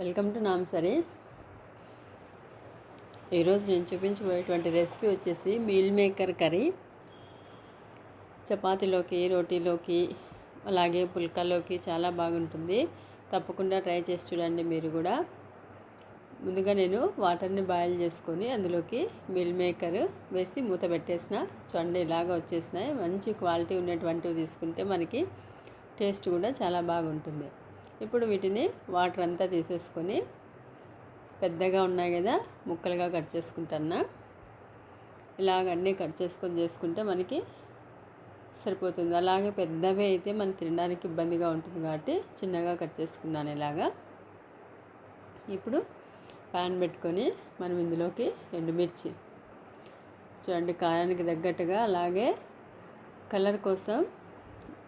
Welcome to నామ్సరీ ఈరోజు నేను చూపించబోయేటువంటి రెసిపీ వచ్చేసి మీల్ మేకర్ కర్రీ. చపాతీలోకి రోటీలోకి అలాగే పుల్కాలోకి చాలా బాగుంటుంది. తప్పకుండా ట్రై చేసి చూడండి మీరు కూడా. ముందుగా నేను వాటర్ని బాయిల్ చేసుకొని అందులోకి మీల్ మేకర్ వేసి మూత పెట్టేసిన. చూడండి ఇలాగ వచ్చేసినాయి. మంచి క్వాలిటీ ఉన్నటువంటివి తీసుకుంటే మనకి టేస్ట్ కూడా చాలా బాగుంటుంది. ఇప్పుడు వీటిని వాటర్ అంతా తీసేసుకొని పెద్దగా ఉన్నాయి కదా ముక్కలుగా కట్ చేసుకుంటున్నా. ఇలాగ అన్నీ కట్ చేసుకొని చేసుకుంటే మనకి సరిపోతుంది. అలాగే పెద్దవి అయితే మనం తినడానికి ఇబ్బందిగా ఉంటుంది కాబట్టి చిన్నగా కట్ చేసుకున్నాను ఇలాగా. ఇప్పుడు ప్యాన్ పెట్టుకొని మనం ఇందులోకి ఎండుమిర్చి చూడండి కారానికి తగ్గట్టుగా అలాగే కలర్ కోసం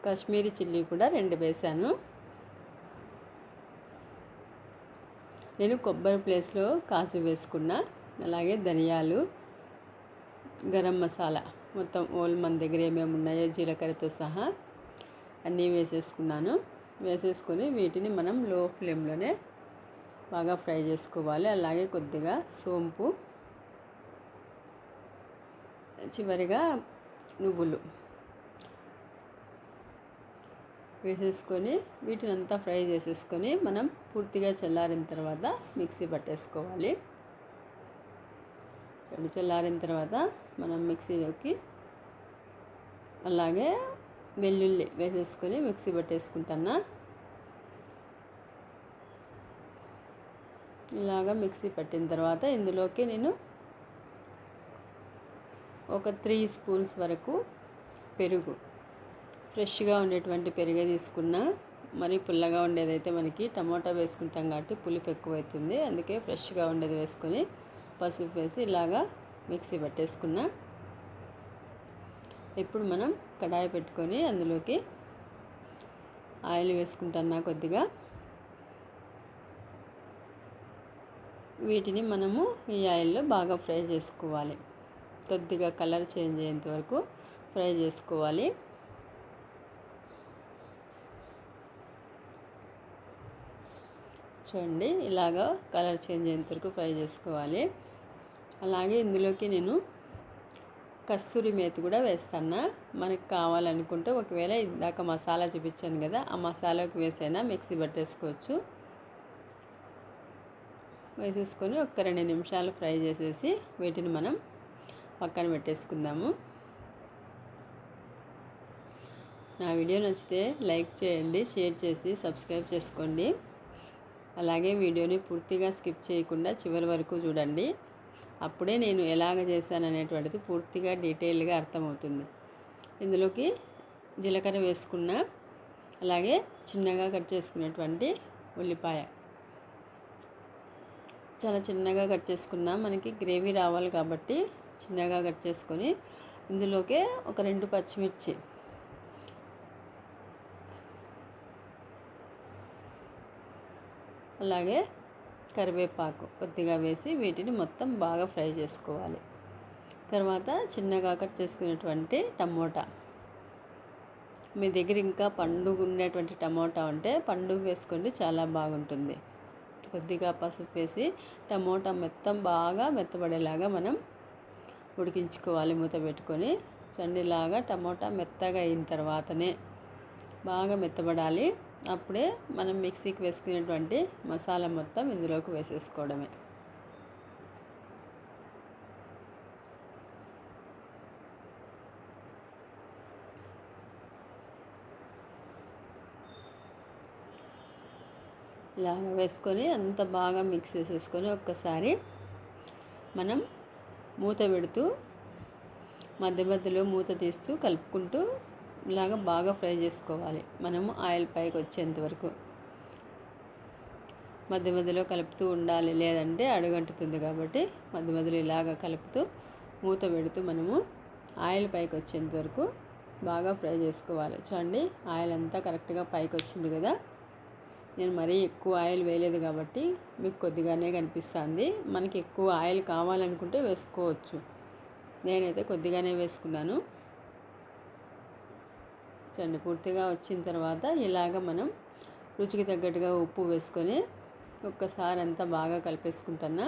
కాశ్మీరీ చిల్లీ కూడా రెండు వేసాను. నేను కొబ్బరి ప్లేస్లో కాజు వేసుకున్న. అలాగే ధనియాలు గరం మసాలా మొత్తం ఓల్ మన దగ్గర ఏమేమి ఉన్నాయో జీలకర్రతో సహా అన్నీ వేసేసుకున్నాను. వేసేసుకొని వీటిని మనం లో ఫ్లేమ్లోనే బాగా ఫ్రై చేసుకోవాలి. అలాగే కొద్దిగా సోంపు చివరిగా నువ్వులు. వేసేసుకొని వీటిని అంతా ఫ్రై చేసేసుకొని మనం పూర్తిగా చల్లారిన తర్వాత మిక్సీ పట్టేసుకోవాలి. చెడు చల్లారిన తర్వాత మనం మిక్సీలోకి అలాగే వెల్లుల్లి వేసేసుకొని మిక్సీ పట్టేసుకుంటున్నా ఇలాగా మిక్సీ పట్టిన తర్వాత ఇందులోకి నేను ఒక త్రీ స్పూన్స్ వరకు పెరుగు ఫ్రెష్గా ఉండేటువంటి పెరుగే తీసుకున్న మరి పుల్లగా ఉండేదైతే మనకి టమోటా వేసుకుంటాం కాబట్టి పులుపు ఎక్కువైతుంది. అందుకే ఫ్రెష్గా ఉండేది వేసుకొని పసుపు వేసి ఇలాగా మిక్సీ పట్టేసుకున్నా. ఇప్పుడు మనం కడాయి పెట్టుకొని అందులోకి ఆయిల్ వేసుకుంటున్నా కొద్దిగా. వీటిని మనము ఈ ఆయిల్లో బాగా ఫ్రై చేసుకోవాలి. కొద్దిగా కలర్ చేంజ్ అయ్యేంత వరకు ఫ్రై చేసుకోవాలి. చూడండి. ఇలాగా కలర్ చేంజ్ అయ్యేంత వరకు ఫ్రై చేసుకోవాలి. అలాగే ఇందులోకి నేను కస్తూరి మేతి కూడా వేస్తాను. మనకు కావాలనుకుంటే ఒకవేళ ఇందాక మసాలా చూపించాను కదా ఆ మసాలాకి వేసైనా మిక్సీ పట్టేసుకోవచ్చు. వేసేసుకొని ఒక రెండు నిమిషాలు ఫ్రై చేసేసి వీటిని మనం పక్కన పెట్టేసుకుందాము. నా వీడియో నచ్చితే లైక్ చేయండి షేర్ చేసి సబ్స్క్రైబ్ చేసుకోండి. అలాగే వీడియోని పూర్తిగా స్కిప్ చేయకుండా చివరి వరకు చూడండి. అప్పుడే నేను ఎలాగ చేశాను అనేటువంటిది పూర్తిగా డీటెయిల్గా అర్థమవుతుంది. ఇందులోకి జీలకర్ర వేసుకున్న అలాగే చిన్నగా కట్ చేసుకున్నటువంటి ఉల్లిపాయ. చాలా చిన్నగా కట్ చేసుకున్నా మనకి గ్రేవీ రావాలి కాబట్టి చిన్నగా కట్ చేసుకొని ఇందులోకే ఒక రెండు పచ్చిమిర్చి అలాగే కరివేపాకు కొద్దిగా వేసి వీటిని మొత్తం బాగా ఫ్రై చేసుకోవాలి. తర్వాత చిన్నగా కట్ చేసుకునేటువంటి టమోటా. మీ దగ్గర ఇంకా పండుగ ఉండేటువంటి టమోటా ఉంటే పండుగ వేసుకోండి చాలా బాగుంటుంది. కొద్దిగా పసుపు వేసి టమోటా మొత్తం బాగా మెత్తబడేలాగా మనం ఉడికించుకోవాలి మూత పెట్టుకొని. చండిలాగా టమోటా మెత్తగా అయిన తర్వాతనే బాగా మెత్తబడాలి. అప్పుడే మనం మిక్సీకి వేసుకునేటువంటి మసాలా మొత్తం ఇందులోకి వేసేసుకోవడమే. ఇలాగ వేసుకొని అంత బాగా మిక్స్ చేసేసుకొని ఒక్కసారి మనం మూత పెడుతూ మధ్య మధ్యలో మూత తీస్తూ కలుపుకుంటూ ఇలాగ బాగా ఫ్రై చేసుకోవాలి. మనము ఆయిల్ పైకి వచ్చేంత వరకు. మధ్య మధ్యలో కలుపుతూ ఉండాలి. లేదంటే అడుగంటుతుంది కాబట్టి మధ్య మధ్యలో ఇలాగ కలుపుతూ మూత పెడుతూ మనము ఆయిల్ పైకి వచ్చేంత వరకు బాగా ఫ్రై చేసుకోవాలి. చూడండి ఆయిల్ అంతా కరెక్ట్గా పైకి వచ్చింది కదా. నేను మరీ ఎక్కువ ఆయిల్ వేయలేదు కాబట్టి మీకు కొద్దిగానే కనిపిస్తుంది. మనకి ఎక్కువ ఆయిల్ కావాలనుకుంటే వేసుకోవచ్చు. నేనైతే కొద్దిగానే వేసుకున్నాను. చూడండి పూర్తిగా వచ్చిన తర్వాత ఇలాగ మనం రుచికి తగ్గట్టుగా ఉప్పు వేసుకొని ఒక్కసారి అంతా బాగా కలిపేసుకుంటున్నా.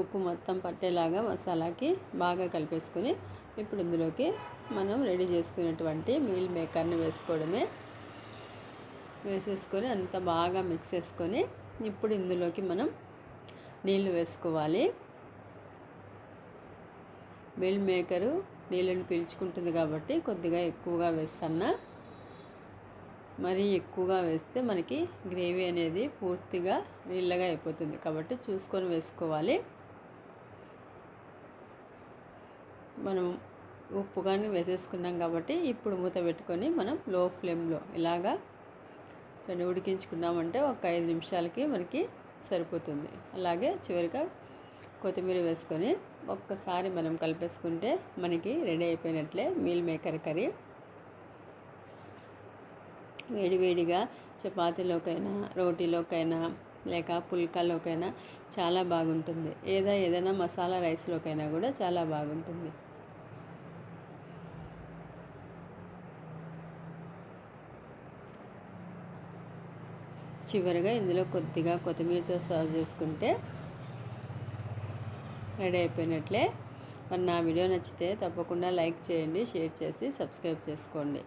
ఉప్పు మొత్తం పట్టేలాగా మసాలాకి బాగా కలిపేసుకొని ఇప్పుడు ఇందులోకి మనం రెడీ చేసుకున్నటువంటి మీల్ మేకర్ని వేసుకోవడమే. వేసేసుకొని అంత బాగా మిక్స్ చేసుకొని ఇప్పుడు ఇందులోకి మనం నీళ్ళు వేసుకోవాలి. మిల్ మేకరు నీళ్ళని పీల్చుకుంటుంది కాబట్టి కొద్దిగా ఎక్కువగా వేస్తాను మరీ ఎక్కువగా వేస్తే మనకి గ్రేవీ అనేది పూర్తిగా నీళ్ళగా అయిపోతుంది కాబట్టి చూసుకొని వేసుకోవాలి. మనం ఉప్పు కానీ వేసేసుకున్నాం కాబట్టి ఇప్పుడు మూత పెట్టుకొని మనం లో ఫ్లేమ్లో ఇలాగా చని ఉడికించుకున్నామంటే ఒక ఐదు నిమిషాలకి మనకి సరిపోతుంది. అలాగే చివరిగా కొత్తిమీర వేసుకొని ఒక్కసారి మనం కలిపేసుకుంటే మనకి రెడీ అయిపోయినట్లే మీల్ మేకర్ కర్రీ. వేడివేడిగా చపాతీలోకైనా రోటీలోకైనా లేక పుల్కాలోకైనా చాలా బాగుంటుంది. ఏదా ఏదైనా మసాలా రైస్లోకైనా కూడా చాలా బాగుంటుంది. చివరిగా ఇందులో కొద్దిగా కొత్తిమీరతో సర్వ్ చేసుకుంటే రెడీ అయిపోయినట్లే. మరి నా వీడియో నచ్చితే తప్పకుండా లైక్ చేయండి షేర్ చేసి సబ్స్క్రైబ్ చేసుకోండి.